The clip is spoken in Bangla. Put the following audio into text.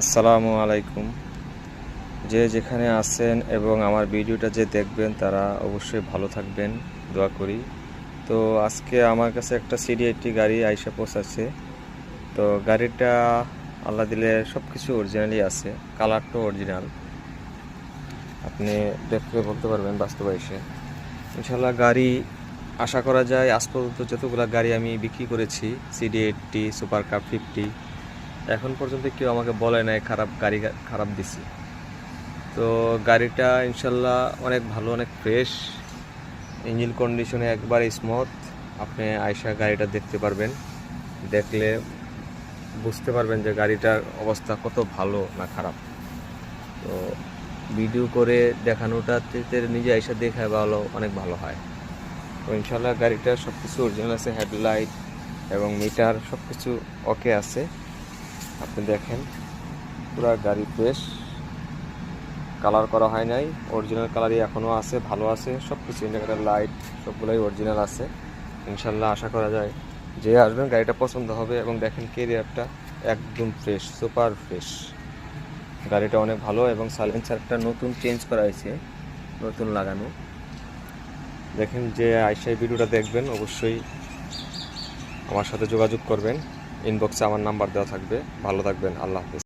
আসসালামু আলাইকুম। যে যেখানে আছেন এবং আমার ভিডিওটা যে দেখবেন, তারা অবশ্যই ভালো থাকবেন, দোয়া করি। তো আজকে আমার কাছে একটা সিডি এইটটি গাড়ি আইসা পৌঁছাচ্ছে। তো গাড়িটা আল্লাহ দিলে সব কিছু অরিজিনালি আছে কালারটাও অরিজিনাল আপনি দেখলে বলতে পারবেন বাস্তবে এসে ইনশাল্লাহ গাড়ি আশা করা যায়, আজ পর্যন্ত যতগুলো গাড়ি আমি বিক্রি করেছি, CD, eighty, super cup, fifty এখন পর্যন্ত কেউ আমাকে বলে নাই, খারাপ গাড়ি খারাপ দিছি। তো গাড়িটা ইনশাল্লাহ অনেক ভালো, অনেক ফ্রেশ ইঞ্জিন কন্ডিশনে একবারে স্মুথ আপনি আয়সা গাড়িটা দেখতে পারবেন, দেখলে বুঝতে পারবেন যে গাড়িটার অবস্থা কত ভালো না খারাপ। তো ভিডিও করে দেখানোটা নিজে আয়সা দেখা ভালো, অনেক ভালো হয়। তো ইনশাল্লাহ গাড়িটার সব কিছু অরিজিনাল আছে হেডলাইট এবং মিটার সব কিছু ওকে আছে। আপনি দেখেন, পুরো গাড়ি ফ্রেশ কালার করা হয় নাই অরিজিনাল কালারই এখনও আছে, ভালো আছে সব কিছু ইন্ডিকেটার লাইট সবগুলোই অরিজিনাল আছে। ইনশাল্লাহ আশা করা যায় যে আসবেন, গাড়িটা পছন্দ হবে এবং দেখেন কেরিয়ারটা একদম ফ্রেশ সুপার ফ্রেশ গাড়িটা অনেক ভালো এবং সাইলেন্সারটা নতুন চেঞ্জ করা হয়েছে, নতুন লাগানো। দেখেন যে আইসাই ভিডিওটা দেখবেন, অবশ্যই আমার সাথে যোগাযোগ করবেন। ইনবক্সে আমার নাম্বার দেওয়া থাকবে। ভালো থাকবেন আল্লাহ হাফিজ।